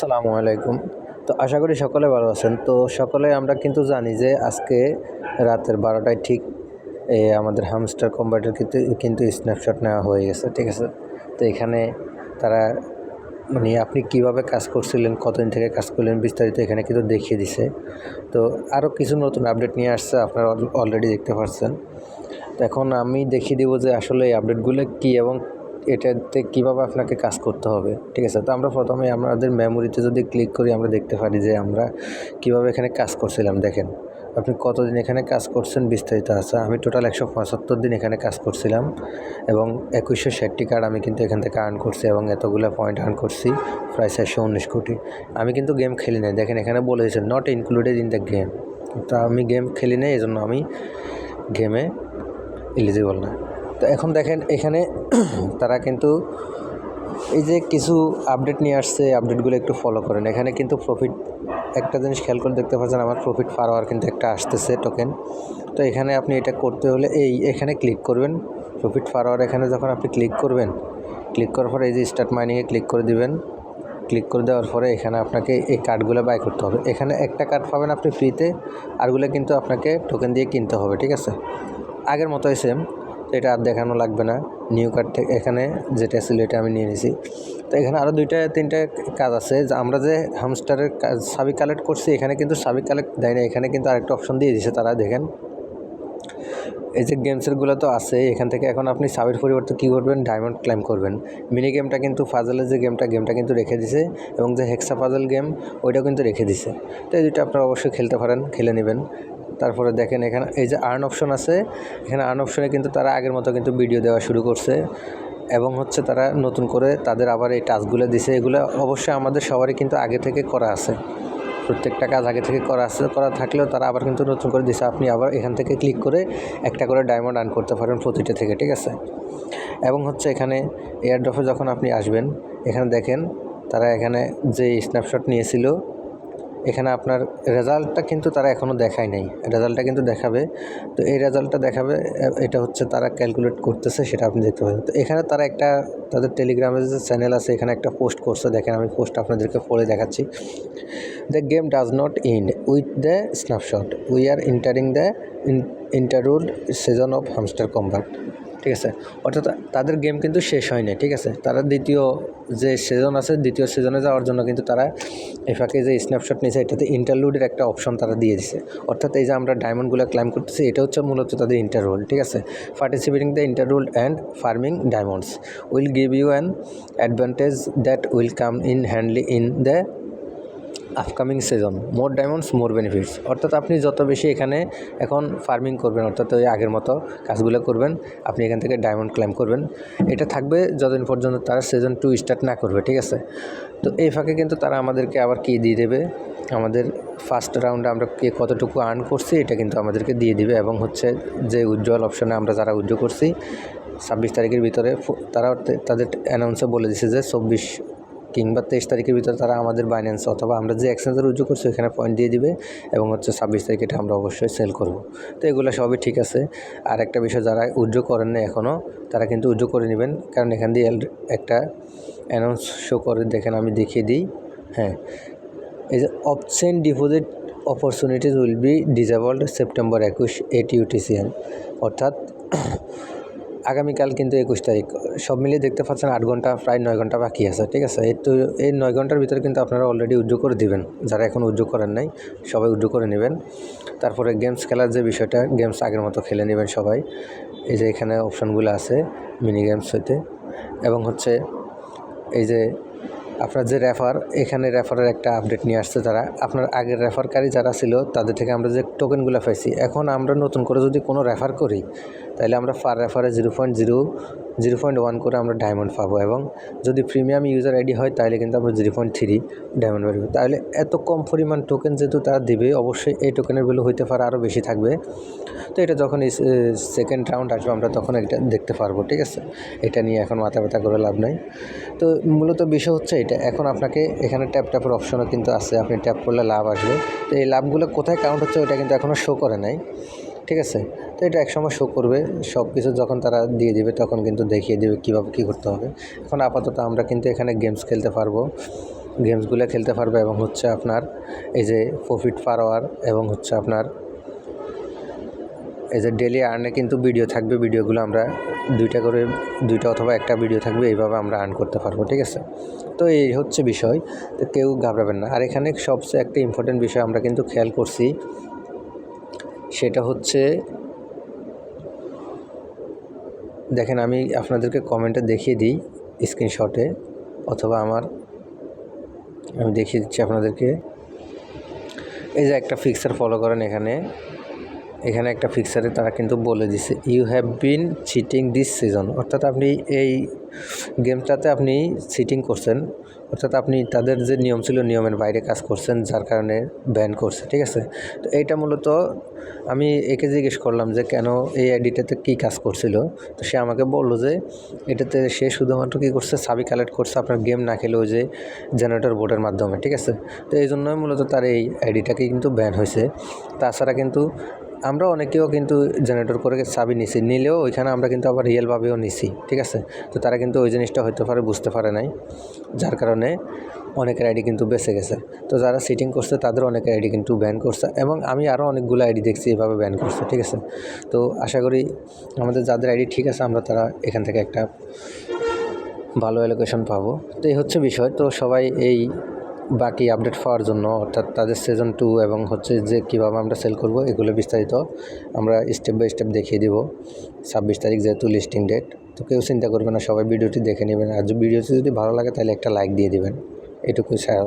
আসসালামু আলাইকুম। তো আশা করি সকলে ভালো আছেন। তো সকলে আমরা কিন্তু জানি যে আজকে রাতের বারোটায় ঠিক এ, আমাদের হামস্টার কম্বাটের কিন্তু কিন্তু স্ন্যাপশট নেওয়া হয়ে গেছে ঠিক আছে? তো এখানে তারা মানে আপনি কীভাবে কাজ করছিলেন কতদিন থেকে কাজ করলেন বিস্তারিত এখানে কিন্তু দেখিয়ে দিছে। তো আরও কিছু নতুন আপডেট নিয়ে আসছে আপনারা অলরেডি দেখতে পাচ্ছেন তো এখন আমি দেখিয়ে দিব যে আসলে এই আপডেটগুলো কী এবং এটাতে কীভাবে আপনাকে কাজ করতে হবে? ঠিক আছে, তো আমরা প্রথমে আমাদের মেমোরিতে যদি ক্লিক করি, আমরা দেখতে পারি যে আমরা কীভাবে এখানে কাজ করছিলাম। দেখেন, আপনি কতদিন এখানে কাজ করছেন বিস্তারিত আছে। আমি টোটাল একশো পঁচাত্তর দিন এখানে কাজ করছিলাম এবং একুশশো ষাটটি কার্ড আমি কিন্তু এখান থেকে আর্ন করছি এবং এতগুলো পয়েন্ট আর্ন করছি, প্রায় চারশো উনিশ কোটি। আমি কিন্তু গেম খেলি নাই। দেখেন, এখানে বলে দিয়েছে not included in the game তা আমি গেম খেলি নাই এই জন্য আমি গেমে এলিজিবল না। তো এখন দেখেন, এখানে তারা কিন্তু এই যে কিছু আপডেট নিয়ে আসছে আপডেটগুলো একটু ফলো করেন। এখানে কিন্তু প্রফিট একটা জিনিস খেয়াল করে দেখতে পাচ্ছেন, আমার প্রফিট ফারওয়ার কিন্তু একটা আসতেছে টোকেন তো এখানে আপনি এটা করতে হলে এই, এখানে ক্লিক করবেন। প্রফিট ফারওয়ার এখানে যখন আপনি ক্লিক করবেন ক্লিক করার পরে এই যে স্টার্ট মাইনিংয়ে ক্লিক করে দিবেন। ক্লিক করে দেওয়ার পরে এখানে আপনাকে এই কার্ডগুলো বাই করতে হবে। এখানে একটা কার্ড পাবেন আপনি ফ্রিতে আরগুলো কিন্তু আপনাকে টোকেন দিয়ে কিনতে হবে, ঠিক আছে? আগের মতোই সেম এটা আর দেখানো লাগবে না। নিউ কার্ড থেকে এখানে যেটা ছিল এটা আমি নিয়ে নিয়েছি তো এখানে আরও দুইটা, তিনটা কাজ আছে। যে আমরা যে হামস্টারের কাজ সাবি কালেক্ট করছি, এখানে কিন্তু সাবি কালেক্ট দেয় না এখানে কিন্তু আরেকটা অপশন দিয়ে দিয়েছে তারা, দেখেন। এই যে গেমসেরগুলো তো আছে, এখান থেকে এখন আপনি সাবের পরিবর্তে কী করবেন? ডায়মন্ড ক্লাইম করবেন। মিনি গেমটা কিন্তু ফাজলের যে গেমটা গেমটা কিন্তু রেখে দিছে এবং যে হেক্সা পাজল গেম ওইটাও কিন্তু রেখে দিছে। তো এই দুটো আপনারা অবশ্যই খেলতে পারেন, খেলে নেবেন। তারপরে দেখেন এখানে এই যে আর্ন অপশন আছে, এখানে আর্ন অপশনে কিন্তু তারা আগের মতো কিন্তু ভিডিও দেওয়া শুরু করছে এবং হচ্ছে তারা নতুন করে তাদের আবার এই টাস্কগুলো দিছে। এগুলো অবশ্যই আমাদের সবারই কিন্তু আগে থেকে করা আছে। প্রত্যেকটা কাজ আগে থেকে করা আছে, করা থাকলেও তারা আবার কিন্তু নতুন করে দিছে। আপনি আবার এখান থেকে ক্লিক করে একটা করে ডায়মন্ড আর্ন করতে পারেন প্রতিটা থেকে, ঠিক আছে? এবং হচ্ছে এখানে এয়ারড্রপে যখন আপনি আসবেন, এখানে দেখেন তারা এখানে যে স্ন্যাপশট নিয়েছিল এখানে আপনার রেজাল্টটা কিন্তু তারা এখনও দেখায় নাই। রেজাল্টটা কিন্তু দেখাবে। তো এই রেজাল্টটা দেখাবে এটা হচ্ছে তারা ক্যালকুলেট করতেছে, সেটা আপনি দেখতে পাবেন। তো এখানে তারা একটা, তাদের টেলিগ্রামের যে চ্যানেল আছে, এখানে একটা পোস্ট করছে। দেখেন, আমি পোস্ট আপনাদেরকে পড়ে দেখাচ্ছি। The game does not end with the snapshot we are entering the interlude season of Hamster Kombat ঠিক আছে? অর্থাৎ তাদের গেম কিন্তু শেষ হয়নি, ঠিক আছে? তারা দ্বিতীয় যে সিজন আছে, দ্বিতীয় সিজনে যাওয়ার জন্য কিন্তু তারা এই ফাঁকে যে স্ন্যাপশট নিয়েছে, এটাতে ইন্টারলুডের একটা অপশন তারা দিয়ে দিছে। অর্থাৎ এই যে আমরা ডায়মন্ডগুলো ক্লাইম করতেছি, এটা হচ্ছে মূলত তাদের ইন্টাররোল ঠিক আছে? Participating the interlude and farming diamonds will give you an advantage that will come in handy in the upcoming season more diamonds more benefits অর্থাৎ আপনি যত বেশি এখানে এখন ফার্মিং করবেন, অর্থাৎ ওই আগের মতো কাজগুলো করবেন, আপনি এখান থেকে ডায়মন্ড ক্লাইম করবেন। এটা থাকবে যতদিন পর্যন্ত তারা সিজন টু স্টার্ট না করবে, ঠিক আছে? তো এই ফাঁকে কিন্তু তারা আমাদেরকে আবার কী দিয়ে দেবে? আমাদের ফার্স্ট রাউন্ডে আমরা কে কতটুকু আর্ন করছি, এটা কিন্তু আমাদেরকে দিয়ে দিবে এবং হচ্ছে যে উজ্জ্বল অপশনে আমরা যারা উজ্জ্বল করছি, ছাব্বিশ তারিখের ভিতরে তারা তাদের অ্যানাউন্সে বলে দিছে যে চব্বিশ কিংবা তেইশ তারিখের ভিতরে তারা আমাদের বাইন্যান্স অথবা আমরা যে এক্সচেঞ্জের উজ্জ্বল করছি, ওখানে পয়েন্ট দিয়ে দিবে এবং হচ্ছে ছাব্বিশ তারিখে এটা আমরা অবশ্যই সেল করব। তো এগুলো সবই ঠিক আছে। আর একটা বিষয়, যারা উজ্জ্বল করেন না এখনও তারা কিন্তু উজ্জ্বল করে নেবেন। কারণ এখান দিয়ে একটা অ্যানাউন্স শো করে, দেখেন আমি দেখিয়ে দিই। হ্যাঁ। এই যে option deposit opportunities will be disabled September একুশ এইট ইউটিসিএন অর্থাৎ আগামীকাল কিন্তু একুশ তারিখ। সব মিলিয়ে দেখতে পাচ্ছেন আট ঘণ্টা, প্রায় নয় ঘণ্টা বাকি আছে, ঠিক আছে? এই তো, এই নয় ঘণ্টার ভিতরে কিন্তু আপনারা অলরেডি উদ্যোগ করে দিবেন। যারা এখন উদ্যোগ করেন নাই, সবাই উদ্যোগ করে নেবেন। তারপরে গেমস খেলার যে বিষয়টা গেমস আগের মতো খেলে নেবেন সবাই। এই যে এখানে অপশানগুলো আছে মিনি গেমস হইতে। এবং হচ্ছে এই যে আপনার যে রেফার এখানে রেফারের একটা আপডেট নিয়ে আসছে তারা। আপনার আগের রেফারকারী যারা ছিল, তাদের থেকে আমরা যে টোকেনগুলো পাইছি, এখন আমরা নতুন করে যদি কোনো রেফার করি তাহলে আমরা ফার রেফারে zero point zero zero point one করে আমরা ডায়মন্ড পাবো এবং যদি প্রিমিয়াম ইউজার আইডি হয় তাহলে কিন্তু আমরা জিরো পয়েন্ট থ্রি ডায়মন্ড পাবো। তাহলে এত কম পরিমাণ টোকেন যেহেতু তারা দিবে, অবশ্যই এই টোকেনের ভ্যালু হইতে পারে আরও বেশি থাকবে। তো এটা যখন সেকেন্ড রাউন্ড আসবে, আমরা তখন এটা দেখতে পারব, ঠিক আছে? এটা নিয়ে এখন মাথা ব্যথা করে লাভ নাই। তো মূলত বিষয় হচ্ছে এটা। এখন আপনাকে এখানে ট্যাপ ট্যাপের অপশনও কিন্তু আছে। আপনি ট্যাপ করলে লাভ আসবে। তো এই লাভগুলো কোথায় কাউন্ট হচ্ছে ওটা কিন্তু এখনও শো করে নাই। ঠিক আছে? তো এটা একসময় শো করবে। সব কিছু যখন তারা দিয়ে দিবে তখন কিন্তু দেখিয়ে দেবে কীভাবে কী করতে হবে। এখন আপাতত আমরা কিন্তু এখানে গেমস খেলতে পারব। গেমসগুলো খেলতে পারবে এবং হচ্ছে আপনার এই যে প্রফিট পার আওয়ার এবং হচ্ছে আপনার এই যে ডেলি আর্নে কিন্তু ভিডিও থাকবে। ভিডিওগুলো আমরা দুইটা করে, দুইটা অথবা একটা ভিডিও থাকবে, এইভাবে আমরা আর্ন করতে পারব, ঠিক আছে? তো এই হচ্ছে বিষয়, তো কেউ ঘাবড়াবেন না। আর এখানে সবচেয়ে একটা ইম্পর্টেন্ট বিষয় আমরা কিন্তু খেয়াল করছি, সেটা হচ্ছে, দেখেন আমি আপনাদেরকে কমেন্টে দেখিয়ে দিই স্ক্রিনশটে অথবা আমার, আমি দেখিয়ে দিচ্ছি আপনাদেরকে। এই যে একটা ফিক্সার ফলো করেন এখানে। এখানে একটা ফিক্সারে তারা কিন্তু বলে দিছে you have been cheating this season অর্থাৎ আপনি এই গেমটাতে আপনি চিটিং করছেন, অর্থাৎ আপনি তাদের যে নিয়ম ছিল, নিয়মের বাইরে কাজ করছেন, যার কারণে ব্যান করছে, ঠিক আছে? তো এইটা মূলত আমি একে জিজ্ঞেস করলাম যে, কেন এই আইডিটাতে কী কাজ করছিল? তো সে আমাকে বলল যে, এটাতে সে শুধুমাত্র কী করছে? সাবি কালেক্ট করছে আপনার গেম না খেলে ওই যে জেনারেটর বোর্ডের মাধ্যমে, ঠিক আছে? তো এই জন্যই মূলত তার এই আইডিটাকে কিন্তু ব্যান হয়েছে। তাছাড়া কিন্তু আমরা অনেকেও কিন্তু জেনারেটর করে চাবি নিছি। নিলেও ওইখানে আমরা কিন্তু আবার রিয়েলভাবেও নিছি, ঠিক আছে? তো তারা কিন্তু ওই জিনিসটা হইতে পারে বুঝতে পারে নাই। যার কারণে অনেকের আইডি কিন্তু বেঁচে গেছে। তো যারা সিটিং করছে, তাদের অনেকের আইডি কিন্তু ব্যান করছে এবং আমি আরও অনেকগুলো আইডি দেখছি এভাবে ব্যান করছে, ঠিক আছে? তো আশা করি আমাদের যাদের আইডি ঠিক আছে, আমরা তারা এখান থেকে একটা ভালো অ্যালোকেশন পাবো। তো এই হচ্ছে বিষয়। তো সবাই এই বাকি আপডেট পাওয়ার জন্য, অর্থাৎ তাদের সিজন টু এবং হচ্ছে যে কীভাবে আমরা সেল করব, এগুলো বিস্তারিত আমরা স্টেপ বাই স্টেপ দেখিয়ে দিব। ছাব্বিশ তারিখ যেহেতু লিস্টিং ডেট তো কেউ চিন্তা করবে না, সবাই ভিডিওটি দেখে নেবেন। আর ভিডিওটি যদি ভালো লাগে, তাহলে একটা লাইক দিয়ে দেবেন। এটুকুই ছাড়া